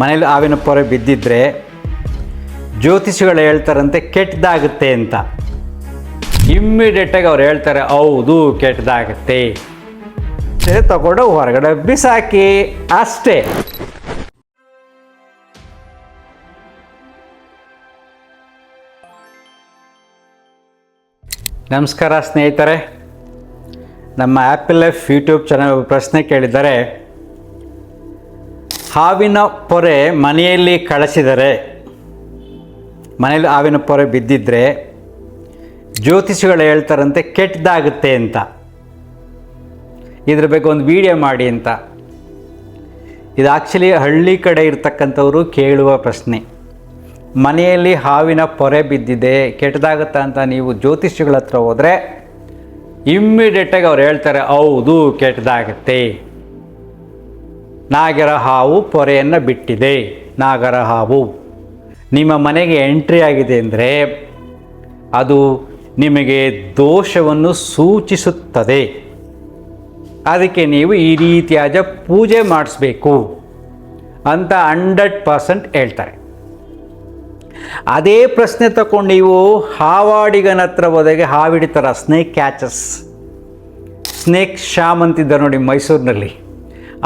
ಮನೇಲಿ ಆವಿನ ಪೊರೆ ಬಿದ್ದಿದ್ರೆ ಜ್ಯೋತಿಷಿಗಳು ಹೇಳ್ತಾರಂತೆ ಕೆಟ್ಟದಾಗುತ್ತೆ ಅಂತ. ಇಮ್ಮಿಡಿಯೇಟಾಗಿ ಅವ್ರು ಹೇಳ್ತಾರೆ, ಹೌದು, ಕೆಟ್ಟದಾಗುತ್ತೆ. ತಗೊಂಡು, ಹೊರಗಡೆ ಬಿಸಾಕಿ, ಅಷ್ಟೇ. ನಮಸ್ಕಾರ ಸ್ನೇಹಿತರೆ. ನಮ್ಮ ಆ್ಯಪಲ್ ಲೈಫ್ ಯೂಟ್ಯೂಬ್ ಚಾನಲ್ ಪ್ರಶ್ನೆ ಕೇಳಿದ್ದಾರೆ. ಹಾವಿನ ಪೊರೆ ಮನೆಯಲ್ಲಿ ಕಳಿಸಿದರೆ, ಮನೆಯಲ್ಲಿ ಹಾವಿನ ಪೊರೆ ಬಿದ್ದಿದ್ದರೆ ಜ್ಯೋತಿಷಿಗಳು ಹೇಳ್ತಾರಂತೆ, ಕೆಟ್ಟದಾಗುತ್ತೆ ಅಂತ. ಇದ್ರ ಬಗ್ಗೆ ಒಂದು ವಿಡಿಯೋ ಮಾಡಿ ಅಂತ. ಇದು ಆ್ಯಕ್ಚುಲಿ ಹಳ್ಳಿ ಕಡೆ ಇರ್ತಕ್ಕಂಥವ್ರು ಕೇಳುವ ಪ್ರಶ್ನೆ. ಮನೆಯಲ್ಲಿ ಹಾವಿನ ಪೊರೆ ಬಿದ್ದಿದೆ, ಕೆಟ್ಟದಾಗುತ್ತಾ ಅಂತ ನೀವು ಜ್ಯೋತಿಷಿಗಳ ಹತ್ರ ಹೋದರೆ ಇಮ್ಮಿಡಿಯೇಟಾಗಿ ಅವ್ರು ಹೇಳ್ತಾರೆ, ಹೌದು, ಕೆಟ್ಟದಾಗತ್ತೆ. ನಾಗರ ಹಾವು ಪೊರೆಯನ್ನು ಬಿಟ್ಟಿದೆ. ನಾಗರ ಹಾವು ನಿಮ್ಮ ಮನೆಗೆ ಎಂಟ್ರಿ ಆಗಿದೆ ಅಂದರೆ ಅದು ನಿಮಗೆ ದೋಷವನ್ನು ಸೂಚಿಸುತ್ತದೆ. ಅದಕ್ಕೆ ನೀವು ಈ ರೀತಿಯಾದ ಪೂಜೆ ಮಾಡಿಸ್ಬೇಕು ಅಂತ ಹಂಡ್ರೆಡ್ ಪರ್ಸೆಂಟ್ ಹೇಳ್ತಾರೆ. ಅದೇ ಪ್ರಶ್ನೆ ತಗೊಂಡು ನೀವು ಹಾವಾಡಿಗನ ಹತ್ರ ಹೋದಾಗೆ ಹಾವಿಡಿತಾರ ಸ್ನೇಕ್ ಕ್ಯಾಚಸ್ ಸ್ನೇಕ್ ಶಾಮ್ ಅಂತಿದ್ದಾರೆ ನೋಡಿ ಮೈಸೂರಿನಲ್ಲಿ.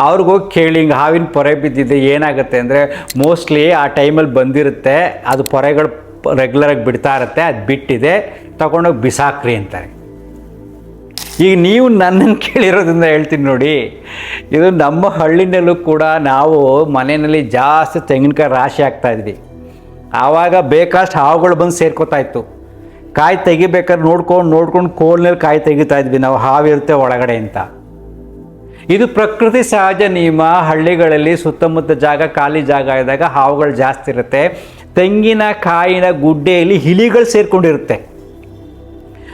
ಅವ್ರಿಗೋಗಿ ಕೇಳಿ ಹಿಂಗೆ ಹಾವಿನ ಪೊರೆ ಬಿದ್ದಿದೆ, ಏನಾಗುತ್ತೆ ಅಂದರೆ ಮೋಸ್ಟ್ಲಿ ಆ ಟೈಮಲ್ಲಿ ಬಂದಿರುತ್ತೆ, ಅದು ಪೊರೆಗಳು ರೆಗ್ಯುಲರಾಗಿ ಬಿಡ್ತಾ ಇರುತ್ತೆ, ಅದು ಬಿಟ್ಟಿದೆ, ತಗೊಂಡೋಗಿ ಬಿಸಾಕ್ರಿ ಅಂತಾರೆ. ಈಗ ನೀವು ನನ್ನನ್ನು ಕೇಳಿರೋದ್ರಿಂದ ಹೇಳ್ತೀನಿ ನೋಡಿ, ಇದು ನಮ್ಮ ಹಳ್ಳಿನಲ್ಲೂ ಕೂಡ ನಾವು ಮನೆಯಲ್ಲಿ ಜಾಸ್ತಿ ತೆಂಗಿನಕಾಯಿ ರಾಶಿ ಆಗ್ತಾ ಇದ್ವಿ. ಆವಾಗ ಬೇಕಷ್ಟು ಹಾವುಗಳು ಬಂದು ಸೇರ್ಕೋತಾ ಇತ್ತು. ಕಾಯಿ ತೆಗಿಬೇಕಾದ್ರೆ ನೋಡ್ಕೊಂಡು ನೋಡ್ಕೊಂಡು ಕೋಲ್ನಲ್ಲಿ ಕಾಯಿ ತೆಗಿತಾ ಇದ್ವಿ, ನಾವು ಹಾವಿರುತ್ತೆ ಒಳಗಡೆ ಅಂತ. ಇದು ಪ್ರಕೃತಿ ಸಹಜ ನಿಯಮ. ಹಳ್ಳಿಗಳಲ್ಲಿ ಸುತ್ತಮುತ್ತ ಜಾಗ ಖಾಲಿ ಜಾಗ ಇದ್ದಾಗ ಹಾವುಗಳು ಜಾಸ್ತಿ ಇರುತ್ತೆ. ತೆಂಗಿನ, ಕಾಯಿನ ಗುಡ್ಡೆಯಲ್ಲಿ ಹಿಲಿಗಳು ಸೇರಿಕೊಂಡಿರುತ್ತೆ.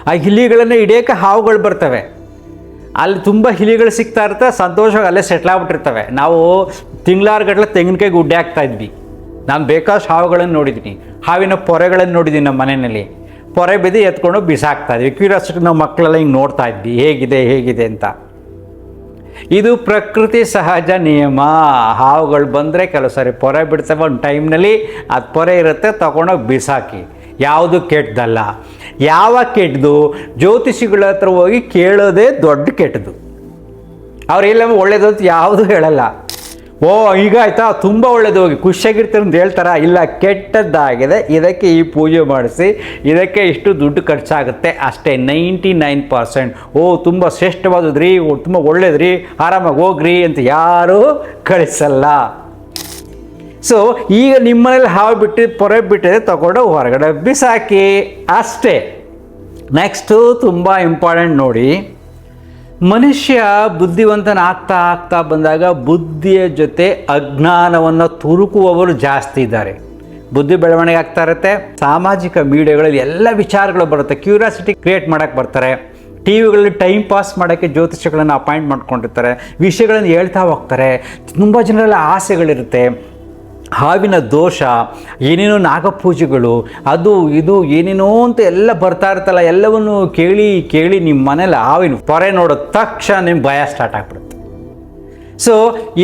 ಆ ಹಿಲಿಗಳನ್ನು ಹಿಡಿಯೋಕೆ ಹಾವುಗಳು ಬರ್ತವೆ. ಅಲ್ಲಿ ತುಂಬ ಹಿಲಿಗಳು ಸಿಗ್ತಾ ಇರ್ತವೆ ಸಂತೋಷವಾಗಿ ಅಲ್ಲೇ ಸೆಟ್ಲ್ ಆಗ್ಬಿಟ್ಟಿರ್ತವೆ. ನಾವು ತಿಂಗಳಾರುಗಟ್ಟಲೆ ತೆಂಗಿನಕಾಯಿ ಗುಡ್ಡೆ ಹಾಕ್ತಾ ಇದ್ವಿ. ನಾನು ಬೇಕಾದಷ್ಟು ಹಾವುಗಳನ್ನು ನೋಡಿದ್ದೀನಿ. ಹಾವಿನ ಪೊರೆಗಳನ್ನು ನೋಡಿದ್ದೀನಿ ನಮ್ಮ ಮನೆಯಲ್ಲಿ. ಪೊರೆ ಬಿದ್ದು ಎತ್ಕೊಂಡು ಬಿಸಾಕ್ತಾ ಇದ್ವಿ. ಕ್ಯೂರಿಯಾಸಿಟಿ ನಾವು ಮಕ್ಕಳೆಲ್ಲ ಹಿಂಗೆ ನೋಡ್ತಾ ಇದ್ವಿ. ಹೇಗಿದೆ ಹೇಗಿದೆ ಅಂತ. ಇದು ಪ್ರಕೃತಿ ಸಹಜ ನಿಯಮ. ಹಾವುಗಳು ಬಂದರೆ ಕೆಲವು ಸಾರಿ ಪೊರೆ ಬಿಡ್ತವೆ. ಒಂದು ಟೈಮ್ನಲ್ಲಿ ಅದು ಪೊರೆ ಇರುತ್ತೆ, ತಗೊಂಡೋಗಿ ಬಿಸಾಕಿ. ಯಾವುದು ಕೆಟ್ಟದಲ್ಲ ಯಾವ ಕೆಟ್ಟದು ಜ್ಯೋತಿಷಿಗಳ ಹತ್ರ ಹೋಗಿ ಕೇಳೋದೇ ದೊಡ್ಡ ಕೆಟ್ಟದು ಅವ್ರು ಇಲ್ಲ ಯಾವುದು ಹೇಳಲ್ಲ. ಓ, ಈಗ ಆಯ್ತಾ? ತುಂಬ ಒಳ್ಳೆಯದು ಹೋಗಿ ಖುಷಿಯಾಗಿರ್ತೀರ ಅಂತ ಹೇಳ್ತಾರ? ಇಲ್ಲ, ಕೆಟ್ಟದ್ದಾಗಿದೆ. ಇದಕ್ಕೆ ಈ ಪೂಜೆ ಮಾಡಿಸಿ, ಇದಕ್ಕೆ ಇಷ್ಟು ದುಡ್ಡು ಖರ್ಚಾಗುತ್ತೆ. ಅಷ್ಟೇ, ನೈಂಟಿ ನೈನ್ ಪರ್ಸೆಂಟ್. ಓ, ತುಂಬ ಶ್ರೇಷ್ಠವಾದದ್ರಿ ತುಂಬ ಒಳ್ಳೇದ್ರಿ ಆರಾಮಾಗಿ ಹೋಗ್ರಿ ಅಂತ ಯಾರೂ ಕಳಿಸಲ್ಲ. ಸೊ ಈಗ ನಿಮ್ಮನೇಲಿ ಹಾವು ಬಿಟ್ಟು, ಪೊರೆ ಬಿಟ್ಟಿದೆ, ತಗೊಂಡು ಹೊರಗಡೆ ಬಿಸಾಕಿ. ಅಷ್ಟೇ. ನೆಕ್ಸ್ಟು ತುಂಬ ಇಂಪಾರ್ಟೆಂಟ್ ನೋಡಿ. ಮನುಷ್ಯ ಬುದ್ಧಿವಂತನ ಆಗ್ತಾ ಆಗ್ತಾ ಬಂದಾಗ ಬುದ್ಧಿಯ ಜೊತೆ ಅಜ್ಞಾನವನ್ನು ತುರುಕುವವರು ಜಾಸ್ತಿ ಇದ್ದಾರೆ. ಬುದ್ಧಿ ಬೆಳವಣಿಗೆ ಆಗ್ತಾ ಇರುತ್ತೆ, ಸಾಮಾಜಿಕ ಮೀಡಿಯಾಗಳಲ್ಲಿ ಎಲ್ಲ ವಿಚಾರಗಳು ಬರುತ್ತೆ. ಕ್ಯೂರಿಯಾಸಿಟಿ ಕ್ರಿಯೇಟ್ ಮಾಡೋಕ್ಕೆ ಬರ್ತಾರೆ. ಟಿ ವಿಗಳಲ್ಲಿ ಟೈಮ್ ಪಾಸ್ ಮಾಡೋಕ್ಕೆ ಜ್ಯೋತಿಷಗಳನ್ನು ಅಪಾಯಿಂಟ್ ಮಾಡ್ಕೊಂಡಿರ್ತಾರೆ. ವಿಷಯಗಳನ್ನು ಹೇಳ್ತಾ ಹೋಗ್ತಾರೆ. ತುಂಬ ಜನರಲ್ಲಿ ಆಸೆಗಳಿರುತ್ತೆ. ಹಾವಿನ ದೋಷ, ಏನೇನೋ ನಾಗಪೂಜೆಗಳು, ಅದು ಇದು ಏನೇನೋ ಅಂತ ಎಲ್ಲ ಬರ್ತಾ ಇರ್ತಲ್ಲ ಎಲ್ಲವನ್ನು ಕೇಳಿ ಕೇಳಿ ನಿಮ್ಮ ಮನೇಲಿ ಹಾವಿನ ಪೊರೆ ನೋಡೋ ತಕ್ಷಣ ನಿಮ್ಮ ಭಯ ಸ್ಟಾರ್ಟ್ ಆಗ್ಬಿಡುತ್ತೆ. ಸೊ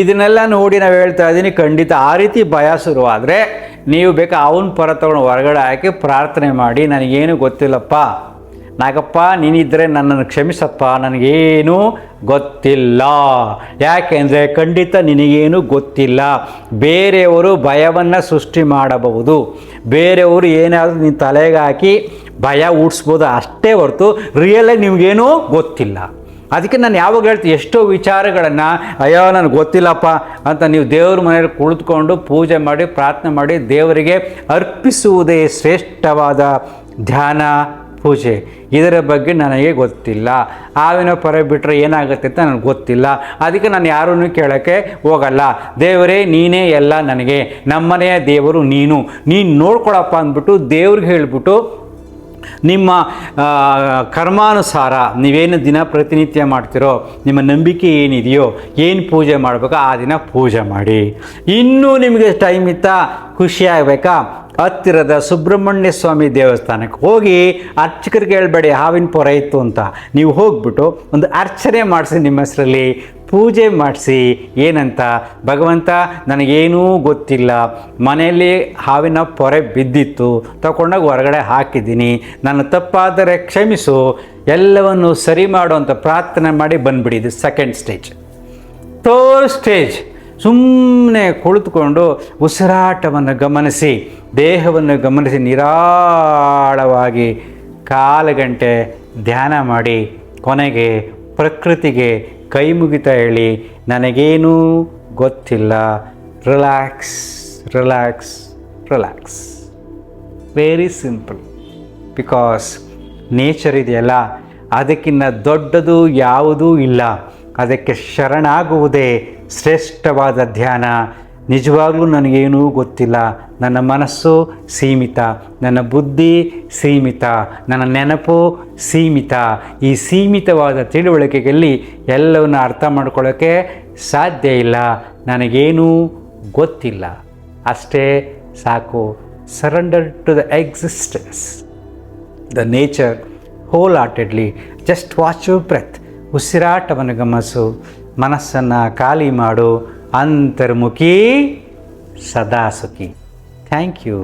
ಇದನ್ನೆಲ್ಲ ನೋಡಿ ನಾವು ಹೇಳ್ತಾ ಇದ್ದೀನಿ, ಖಂಡಿತ ಆ ರೀತಿ ಭಯ ಶುರುವಾದರೆ ನೀವು ಬೇಕಾ ಅವನ ಪರ ತಗೊಂಡು ಹೊರಗಡೆ ಹಾಕಿ ಪ್ರಾರ್ಥನೆ ಮಾಡಿ, ನನಗೇನು ಗೊತ್ತಿಲ್ಲಪ್ಪ ನಾಗಪ್ಪ ನೀನಿದ್ದರೆ ನನ್ನನ್ನು ಕ್ಷಮಿಸಪ್ಪ, ನನಗೇನೂ ಗೊತ್ತಿಲ್ಲ. ಯಾಕೆಂದರೆ ಖಂಡಿತ ನಿನಗೇನು ಗೊತ್ತಿಲ್ಲ. ಬೇರೆಯವರು ಭಯವನ್ನು ಸೃಷ್ಟಿ ಮಾಡಬಹುದು. ಬೇರೆಯವರು ಏನಾದರೂ ನಿನ್ನ ತಲೆಗೆ ಹಾಕಿ ಭಯ ಹುಟ್ಟಿಸ್ಬೋದು ಅಷ್ಟೇ ಹೊರತು ರಿಯಲಾಗಿ ನಿಮಗೇನೂ ಗೊತ್ತಿಲ್ಲ. ಅದಕ್ಕೆ ನಾನು ಯಾವಾಗ ಹೇಳ್ತೀನಿ, ಎಷ್ಟೋ ವಿಚಾರಗಳನ್ನು, ಅಯ್ಯೋ ನನಗೆ ಗೊತ್ತಿಲ್ಲಪ್ಪ ಅಂತ ನೀವು ದೇವ್ರ ಮನೆಯಲ್ಲಿ ಕುಳಿತುಕೊಂಡು ಪೂಜೆ ಮಾಡಿ, ಪ್ರಾರ್ಥನೆ ಮಾಡಿ ದೇವರಿಗೆ ಅರ್ಪಿಸುವುದೇ ಶ್ರೇಷ್ಠವಾದ ಧ್ಯಾನ. ಪೂಜೆ. ಇದರ ಬಗ್ಗೆ ನನಗೆ ಗೊತ್ತಿಲ್ಲ. ಆವಿನ ಪರ ಬಿಟ್ಟರೆ ಏನಾಗುತ್ತೆ ಅಂತ ನನಗೆ ಗೊತ್ತಿಲ್ಲ. ಅದಕ್ಕೆ ನಾನು ಯಾರನ್ನೂ ಕೇಳೋಕ್ಕೆ ಹೋಗಲ್ಲ. ದೇವರೇ, ನೀನೇ ಎಲ್ಲ ನನಗೆ. ನಮ್ಮನೆಯ ದೇವರು ನೀನು. ನೀನು ನೋಡ್ಕೊಳಪ್ಪ ಅಂದ್ಬಿಟ್ಟು ದೇವ್ರಿಗೆ ಹೇಳಿಬಿಟ್ಟು ನಿಮ್ಮ ಕರ್ಮಾನುಸಾರ ನೀವೇನು ದಿನ ಪ್ರತಿನಿತ್ಯ ಮಾಡ್ತಿರೋ, ನಿಮ್ಮ ನಂಬಿಕೆ ಏನಿದೆಯೋ, ಏನು ಪೂಜೆ ಮಾಡಬೇಕೋ ಆ ದಿನ ಪೂಜೆ ಮಾಡಿ. ಇನ್ನೂ ನಿಮಗೆ ಟೈಮ್ ಇತ್ತಾ, ಖುಷಿ ಆಗಬೇಕಾ? ಹತ್ತಿರದ ಸುಬ್ರಹ್ಮಣ್ಯ ಸ್ವಾಮಿ ದೇವಸ್ಥಾನಕ್ಕೆ ಹೋಗಿ ಅರ್ಚಕರಿಗೆ ಹೇಳ್ಬೇಡಿ, ಹಾವಿನ ಪೊರೆ ಇತ್ತು ಅಂತ. ನೀವು ಹೋಗ್ಬಿಟ್ಟು ಒಂದು ಅರ್ಚನೆ ಮಾಡಿಸಿ ನಿಮ್ಮ ಹೆಸರಲ್ಲಿ, ಪೂಜೆ ಮಾಡಿಸಿ, ಏನಂತ? ಭಗವಂತ, ನನಗೇನೂ ಗೊತ್ತಿಲ್ಲ. ಮನೆಯಲ್ಲಿ ಹಾವಿನ ಪೊರೆ ಬಿದ್ದಿತ್ತು, ತಗೊಂಡಾಗ ಹೊರಗಡೆ ಹಾಕಿದ್ದೀನಿ. ನಾನು ತಪ್ಪಾದರೆ ಕ್ಷಮಿಸು, ಎಲ್ಲವನ್ನು ಸರಿ ಮಾಡುವಂಥ ಪ್ರಾರ್ಥನೆ ಮಾಡಿ ಬಂದ್ಬಿಡಿದ್ದು ಸೆಕೆಂಡ್ ಸ್ಟೇಜ್ ಥರ್ಡ್ ಸ್ಟೇಜ್ ಸುಮ್ಮನೆ ಕುಳಿತುಕೊಂಡು ಉಸಿರಾಟವನ್ನು ಗಮನಿಸಿ, ದೇಹವನ್ನು ಗಮನಿಸಿ ನಿರಾಳವಾಗಿ ಕಾಲು ಗಂಟೆ ಧ್ಯಾನ ಮಾಡಿ, ಕೊನೆಗೆ ಪ್ರಕೃತಿಗೆ ಕೈ ಮುಗಿತಾ ಹೇಳಿ, ನನಗೇನೂ ಗೊತ್ತಿಲ್ಲ. Relax relax relax. Very simple. Because nature ಇದೆಯಲ್ಲ ಅದಕ್ಕಿಂತ ದೊಡ್ಡದು ಯಾವುದೂ ಇಲ್ಲ. ಅದಕ್ಕೆ ಶರಣಾಗುವುದೇ ಶ್ರೇಷ್ಠವಾದ ಧ್ಯಾನ. ನಿಜವಾಗ್ಲೂ ನನಗೇನೂ ಗೊತ್ತಿಲ್ಲ. ನನ್ನ ಮನಸ್ಸು ಸೀಮಿತ. ನನ್ನ ಬುದ್ಧಿ ಸೀಮಿತ. ನನ್ನ ನೆನಪು ಸೀಮಿತ. ಈ ಸೀಮಿತವಾದ ತಿಳುವಳಿಕೆಯಲ್ಲಿ ಎಲ್ಲವನ್ನು ಅರ್ಥ ಮಾಡ್ಕೊಳ್ಳೋಕ್ಕೆ ಸಾಧ್ಯ ಇಲ್ಲ. ನನಗೇನೂ ಗೊತ್ತಿಲ್ಲ. ಅಷ್ಟೇ ಸಾಕು. Surrender to the existence the nature whole heartedly just watch you breath ಉಸಿರಾಟವನ್ನು ಗಮನಿಸು. ಮನಸ್ಸನ್ನು ಖಾಲಿ ಮಾಡು ಅಂತರ್ಮುಖಿ ಸದಾ ಸುಖಿ ಥ್ಯಾಂಕ್ ಯು